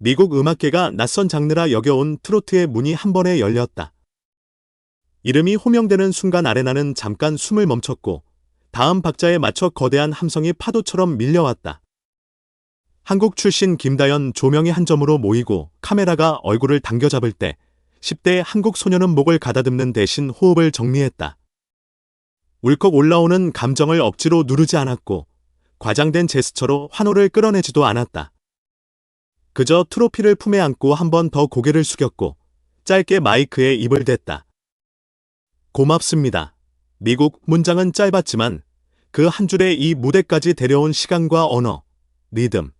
미국 음악계가 낯선 장르라 여겨온 트로트의 문이 한 번에 열렸다. 이름이 호명되는 순간 아레나는 잠깐 숨을 멈췄고 다음 박자에 맞춰 거대한 함성이 파도처럼 밀려왔다. 한국 출신 김다연 조명이 한 점으로 모이고 카메라가 얼굴을 당겨잡을 때 10대 한국 소녀는 목을 가다듬는 대신 호흡을 정리했다. 울컥 올라오는 감정을 억지로 누르지 않았고 과장된 제스처로 환호를 끌어내지도 않았다. 그저 트로피를 품에 안고 한 번 더 고개를 숙였고 짧게 마이크에 입을 댔다. 고맙습니다. 미국 문장은 짧았지만 그 한 줄에 이 무대까지 데려온 시간과 언어, 리듬,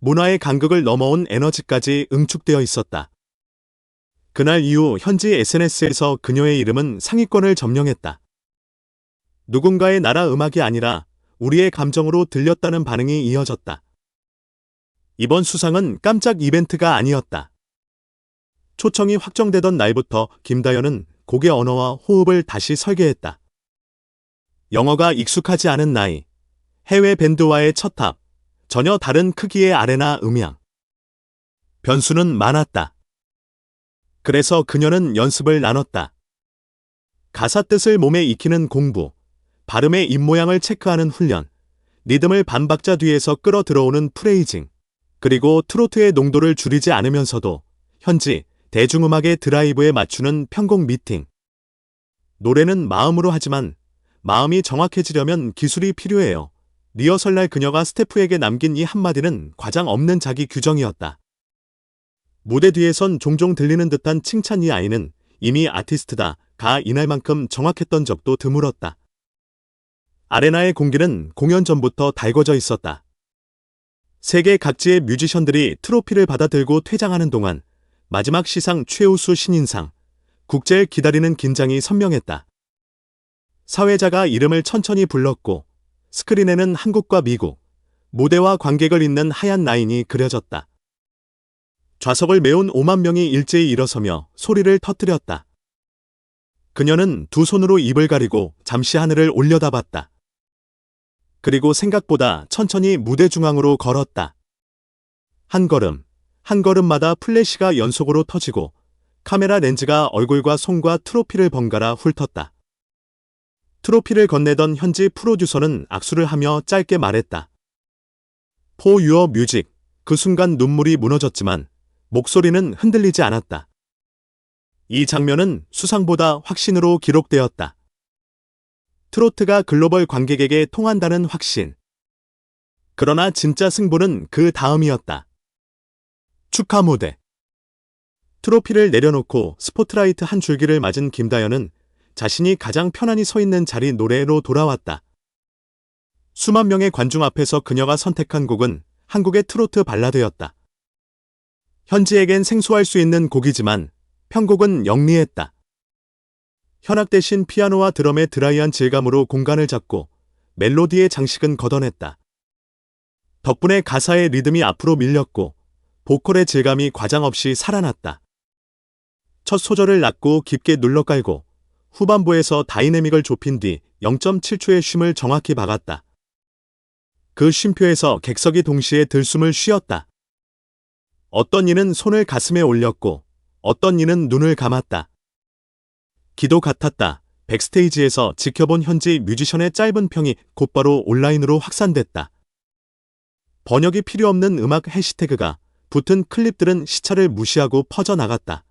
문화의 간극을 넘어온 에너지까지 응축되어 있었다. 그날 이후 현지 SNS에서 그녀의 이름은 상위권을 점령했다. 누군가의 나라 음악이 아니라 우리의 감정으로 들렸다는 반응이 이어졌다. 이번 수상은 깜짝 이벤트가 아니었다. 초청이 확정되던 날부터 김다연은 곡의 언어와 호흡을 다시 설계했다. 영어가 익숙하지 않은 나이, 해외 밴드와의 첫 합, 전혀 다른 크기의 아레나 음향. 변수는 많았다. 그래서 그녀는 연습을 나눴다. 가사 뜻을 몸에 익히는 공부, 발음의 입모양을 체크하는 훈련, 리듬을 반박자 뒤에서 끌어 들어오는 프레이징, 그리고 트로트의 농도를 줄이지 않으면서도 현지 대중음악의 드라이브에 맞추는 편곡 미팅. 노래는 마음으로 하지만 마음이 정확해지려면 기술이 필요해요. 리허설 날 그녀가 스태프에게 남긴 이 한마디는 과장 없는 자기 규정이었다. 무대 뒤에선 종종 들리는 듯한 칭찬 이 아이는 이미 아티스트다. 가 이날만큼 정확했던 적도 드물었다. 아레나의 공기는 공연 전부터 달궈져 있었다. 세계 각지의 뮤지션들이 트로피를 받아 들고 퇴장하는 동안 마지막 시상 최우수 신인상, 국제를 기다리는 긴장이 선명했다. 사회자가 이름을 천천히 불렀고 스크린에는 한국과 미국, 무대와 관객을 잇는 하얀 라인이 그려졌다. 좌석을 메운 5만 명이 일제히 일어서며 소리를 터뜨렸다. 그녀는 두 손으로 입을 가리고 잠시 하늘을 올려다봤다. 그리고 생각보다 천천히 무대 중앙으로 걸었다. 한 걸음, 한 걸음마다 플래시가 연속으로 터지고 카메라 렌즈가 얼굴과 손과 트로피를 번갈아 훑었다. 트로피를 건네던 현지 프로듀서는 악수를 하며 짧게 말했다. 포 유어 뮤직. 그 순간 눈물이 무너졌지만 목소리는 흔들리지 않았다. 이 장면은 수상보다 확신으로 기록되었다. 트로트가 글로벌 관객에게 통한다는 확신. 그러나 진짜 승부는 그 다음이었다. 축하 무대. 트로피를 내려놓고 스포트라이트 한 줄기를 맞은 김다연은 자신이 가장 편안히 서 있는 자리 노래로 돌아왔다. 수만 명의 관중 앞에서 그녀가 선택한 곡은 한국의 트로트 발라드였다. 현지에겐 생소할 수 있는 곡이지만 편곡은 영리했다. 현악 대신 피아노와 드럼의 드라이한 질감으로 공간을 잡고 멜로디의 장식은 걷어냈다. 덕분에 가사의 리듬이 앞으로 밀렸고 보컬의 질감이 과장 없이 살아났다. 첫 소절을 낮고 깊게 눌러 깔고 후반부에서 다이내믹을 좁힌 뒤 0.7초의 쉼을 정확히 박았다. 그 쉼표에서 객석이 동시에 들숨을 쉬었다. 어떤 이는 손을 가슴에 올렸고 어떤 이는 눈을 감았다. 기도 같았다. 백스테이지에서 지켜본 현지 뮤지션의 짧은 평이 곧바로 온라인으로 확산됐다. 번역이 필요 없는 음악 해시태그가 붙은 클립들은 시차를 무시하고 퍼져나갔다.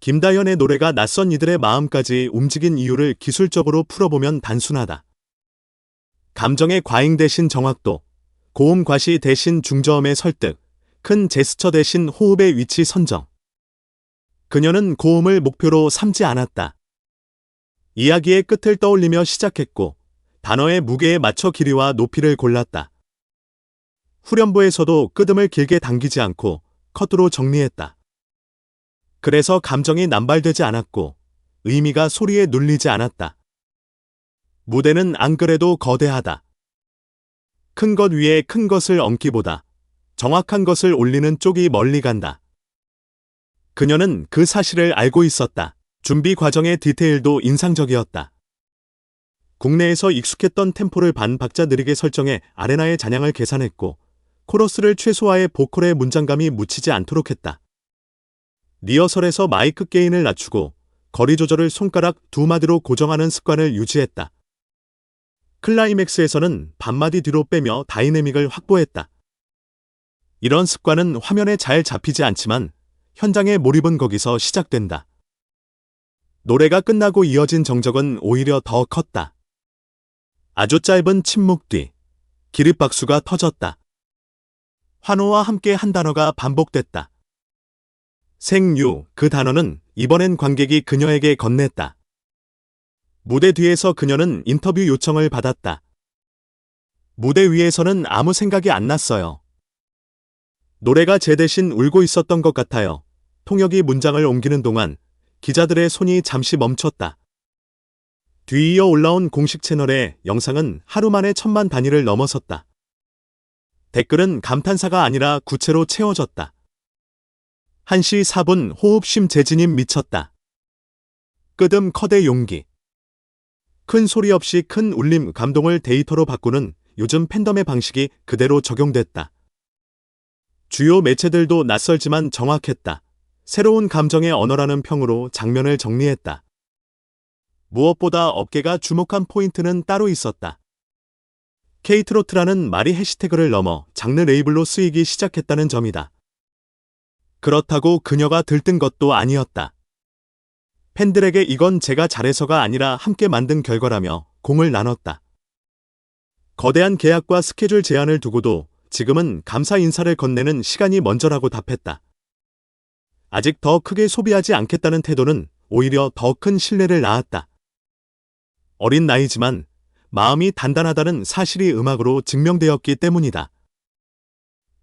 김다연의 노래가 낯선 이들의 마음까지 움직인 이유를 기술적으로 풀어보면 단순하다. 감정의 과잉 대신 정확도, 고음 과시 대신 중저음의 설득, 큰 제스처 대신 호흡의 위치 선정. 그녀는 고음을 목표로 삼지 않았다. 이야기의 끝을 떠올리며 시작했고, 단어의 무게에 맞춰 길이와 높이를 골랐다. 후렴부에서도 끄듬을 길게 당기지 않고 컷으로 정리했다. 그래서 감정이 남발되지 않았고, 의미가 소리에 눌리지 않았다. 무대는 안 그래도 거대하다. 큰 것 위에 큰 것을 얹기보다 정확한 것을 올리는 쪽이 멀리 간다. 그녀는 그 사실을 알고 있었다. 준비 과정의 디테일도 인상적이었다. 국내에서 익숙했던 템포를 반 박자 느리게 설정해 아레나의 잔향을 계산했고 코러스를 최소화해 보컬의 문장감이 묻히지 않도록 했다. 리허설에서 마이크 게인을 낮추고 거리 조절을 손가락 두 마디로 고정하는 습관을 유지했다. 클라이맥스에서는 반마디 뒤로 빼며 다이내믹을 확보했다. 이런 습관은 화면에 잘 잡히지 않지만 현장의 몰입은 거기서 시작된다. 노래가 끝나고 이어진 정적은 오히려 더 컸다. 아주 짧은 침묵 뒤 기립박수가 터졌다. 환호와 함께 한 단어가 반복됐다. 생유, 그 단어는 이번엔 관객이 그녀에게 건넸다. 무대 뒤에서 그녀는 인터뷰 요청을 받았다. 무대 위에서는 아무 생각이 안 났어요. 노래가 제 대신 울고 있었던 것 같아요. 통역이 문장을 옮기는 동안 기자들의 손이 잠시 멈췄다. 뒤이어 올라온 공식 채널의 영상은 하루 만에 천만 단위를 넘어섰다. 댓글은 감탄사가 아니라 구체로 채워졌다. 1시 4분 호흡 쉼 재진임 미쳤다. 끄듬 커대 용기. 큰 소리 없이 큰 울림 감동을 데이터로 바꾸는 요즘 팬덤의 방식이 그대로 적용됐다. 주요 매체들도 낯설지만 정확했다. 새로운 감정의 언어라는 평으로 장면을 정리했다. 무엇보다 업계가 주목한 포인트는 따로 있었다. 케이트로트라는 말이 해시태그를 넘어 장르 레이블로 쓰이기 시작했다는 점이다. 그렇다고 그녀가 들뜬 것도 아니었다. 팬들에게 이건 제가 잘해서가 아니라 함께 만든 결과라며 공을 나눴다. 거대한 계약과 스케줄 제한을 두고도 지금은 감사 인사를 건네는 시간이 먼저라고 답했다. 아직 더 크게 소비하지 않겠다는 태도는 오히려 더 큰 신뢰를 낳았다. 어린 나이지만 마음이 단단하다는 사실이 음악으로 증명되었기 때문이다.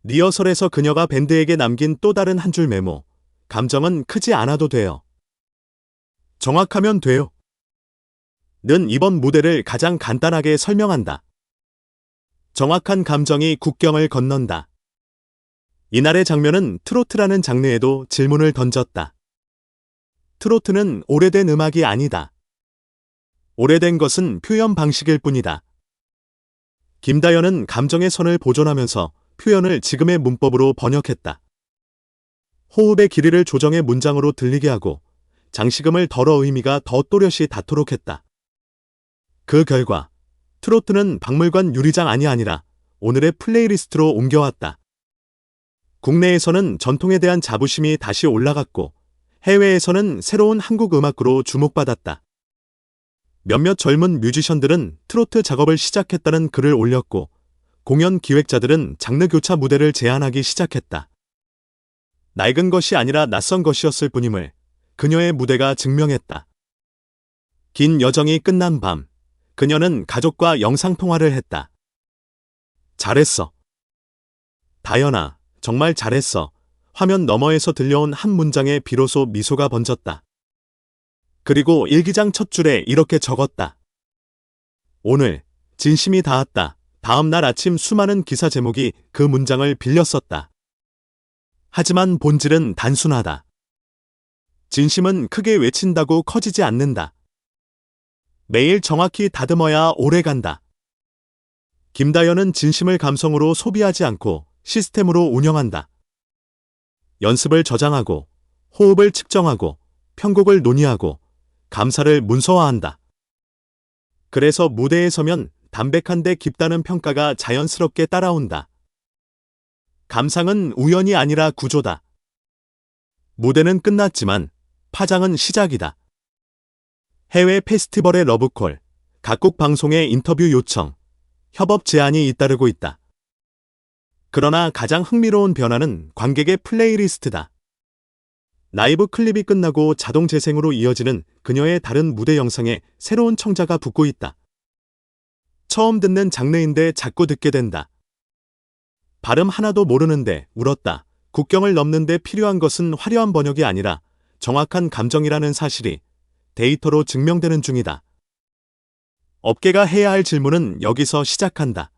리허설에서 그녀가 밴드에게 남긴 또 다른 한 줄 메모. 감정은 크지 않아도 돼요. 정확하면 돼요. 는 이번 무대를 가장 간단하게 설명한다. 정확한 감정이 국경을 건넌다. 이날의 장면은 트로트라는 장르에도 질문을 던졌다. 트로트는 오래된 음악이 아니다. 오래된 것은 표현 방식일 뿐이다. 김다연은 감정의 선을 보존하면서 표현을 지금의 문법으로 번역했다. 호흡의 길이를 조정해 문장으로 들리게 하고 장식음을 덜어 의미가 더 또렷이 닿도록 했다. 그 결과 트로트는 박물관 유리장 안이 아니라 오늘의 플레이리스트로 옮겨왔다. 국내에서는 전통에 대한 자부심이 다시 올라갔고 해외에서는 새로운 한국 음악으로 주목받았다. 몇몇 젊은 뮤지션들은 트로트 작업을 시작했다는 글을 올렸고 공연 기획자들은 장르 교차 무대를 제안하기 시작했다. 낡은 것이 아니라 낯선 것이었을 뿐임을 그녀의 무대가 증명했다. 긴 여정이 끝난 밤, 그녀는 가족과 영상통화를 했다. 잘했어. 다연아, 정말 잘했어. 화면 너머에서 들려온 한 문장에 비로소 미소가 번졌다. 그리고 일기장 첫 줄에 이렇게 적었다. 오늘, 진심이 닿았다. 다음 날 아침 수많은 기사 제목이 그 문장을 빌렸었다. 하지만 본질은 단순하다. 진심은 크게 외친다고 커지지 않는다. 매일 정확히 다듬어야 오래 간다. 김다연은 진심을 감성으로 소비하지 않고 시스템으로 운영한다. 연습을 저장하고, 호흡을 측정하고, 편곡을 논의하고, 감사를 문서화한다. 그래서 무대에 서면 담백한데 깊다는 평가가 자연스럽게 따라온다. 감상은 우연이 아니라 구조다. 무대는 끝났지만 파장은 시작이다. 해외 페스티벌의 러브콜, 각국 방송의 인터뷰 요청, 협업 제안이 잇따르고 있다. 그러나 가장 흥미로운 변화는 관객의 플레이리스트다. 라이브 클립이 끝나고 자동 재생으로 이어지는 그녀의 다른 무대 영상에 새로운 청자가 붙고 있다. 처음 듣는 장르인데 자꾸 듣게 된다. 발음 하나도 모르는데 울었다. 국경을 넘는데 필요한 것은 화려한 번역이 아니라 정확한 감정이라는 사실이 데이터로 증명되는 중이다. 업계가 해야 할 질문은 여기서 시작한다.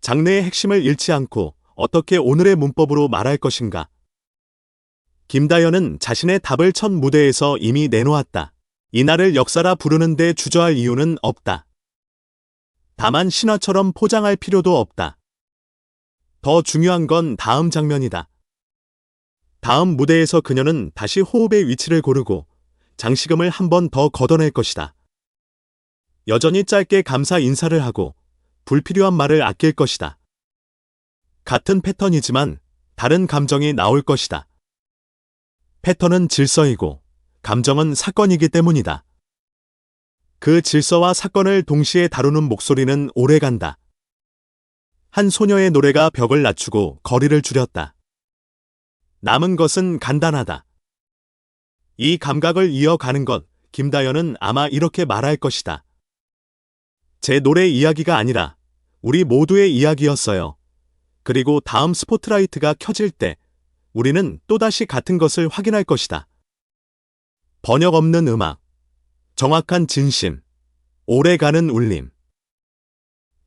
장르의 핵심을 잃지 않고 어떻게 오늘의 문법으로 말할 것인가? 김다연은 자신의 답을 첫 무대에서 이미 내놓았다. 이날을 역사라 부르는데 주저할 이유는 없다. 다만 신화처럼 포장할 필요도 없다. 더 중요한 건 다음 장면이다. 다음 무대에서 그녀는 다시 호흡의 위치를 고르고 장식음을 한 번 더 걷어낼 것이다. 여전히 짧게 감사 인사를 하고 불필요한 말을 아낄 것이다. 같은 패턴이지만 다른 감정이 나올 것이다. 패턴은 질서이고 감정은 사건이기 때문이다. 그 질서와 사건을 동시에 다루는 목소리는 오래 간다. 한 소녀의 노래가 벽을 낮추고 거리를 줄였다. 남은 것은 간단하다. 이 감각을 이어가는 것, 김다연은 아마 이렇게 말할 것이다. 제 노래 이야기가 아니라 우리 모두의 이야기였어요. 그리고 다음 스포트라이트가 켜질 때 우리는 또다시 같은 것을 확인할 것이다. 번역 없는 음악, 정확한 진심, 오래가는 울림.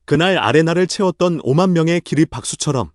그날 아레나를 채웠던 5만 명의 기립 박수처럼